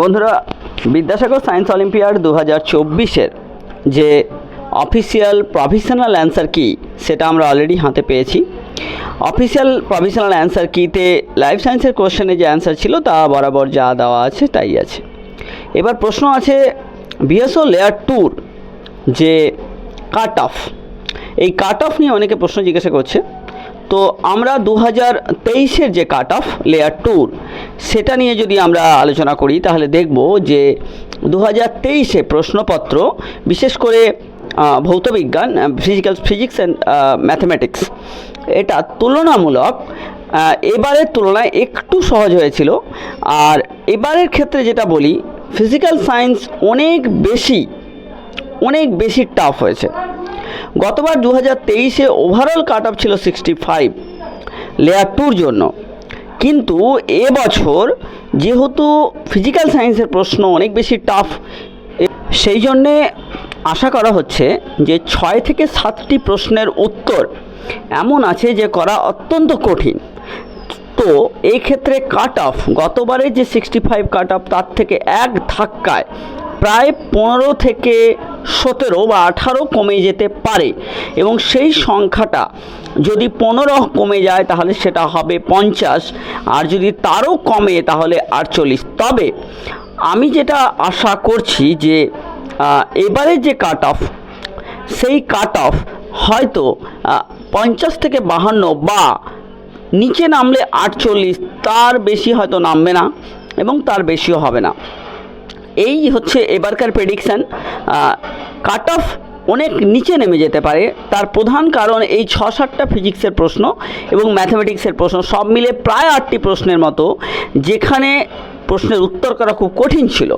বন্ধুরা, Vidyasagar science olympiad দু হাজার চব্বিশের যে অফিসিয়াল প্রভিশনাল অ্যান্সার কি সেটা আমরা অলরেডি হাতে পেয়েছি। অফিসিয়াল প্রভিশনাল অ্যান্সার কিতে লাইফ সায়েন্সের কোশ্চেনে যে অ্যান্সার ছিল, তা বরাবর যা দেওয়া আছে, তাই আছে। এবার প্রশ্ন আছে বিএসও লেয়ার টুর যে কাট অফ এই কাট অফ নিয়ে অনেকে প্রশ্ন জিজ্ঞাসা করছে। তো আমরা দু হাজার তেইশের যে কাট অফ লেয়ার টুর সেটা নিয়ে যদি আমরা আলোচনা করি, তাহলে দেখব যে দু হাজার তেইশে প্রশ্নপত্র, বিশেষ করে ভৌতবিজ্ঞান ফিজিক্যাল ফিজিক্স অ্যান্ড ম্যাথমেটিক্স এটা তুলনামূলক এবারের তুলনায় একটু সহজ হয়েছিল। আর এবারের ক্ষেত্রে যেটা বলি ফিজিক্যাল সায়েন্স অনেক বেশি অনেক বেশি টাফ হয়েছে। গতবার দু হাজার তেইশে ওভারঅল কাট অফ ছিল সিক্সটি ফাইভ লেয়ার টুর জন্য। কিন্তু এবছর যেহেতু ফিজিক্যাল সায়েন্সের প্রশ্ন অনেক বেশি টাফ সেই জন্যে আশা করা হচ্ছে যে ছয় থেকে সাতটি প্রশ্নের উত্তর এমন আছে যে করা অত্যন্ত কঠিন। তো এই ক্ষেত্রে কাট অফ গতবারে যে সিক্সটি ফাইভ কাট অফ তার থেকে এক ধাক্কায় প্রায় পনেরো থেকে সতেরো বা আঠারো কমে যেতে পারে এবং সেই সংখ্যাটা যদি পনেরো কমে যায় তাহলে সেটা হবে পঞ্চাশ, আর যদি তারও কমে তাহলে আটচল্লিশ। তবে আমি যেটা আশা করছি যে এবারে যে কাট অফ সেই কাট অফ হয়তো পঞ্চাশ থেকে বাহান্ন বা নিচে নামলে আটচল্লিশ, তার বেশি হয়তো নামবে না এবং তার বেশিও হবে না। এই হচ্ছে এবারকার প্রেডিকশান কাট অফ অনেক নিচে নেমে যেতে পারে। তার প্রধান কারণ এই ছ সাতটা ফিজিক্সের প্রশ্ন এবং ম্যাথামেটিক্সের প্রশ্ন, সব মিলে প্রায় আটটি প্রশ্নের মতো, যেখানে প্রশ্নের উত্তর করা খুব কঠিন ছিল।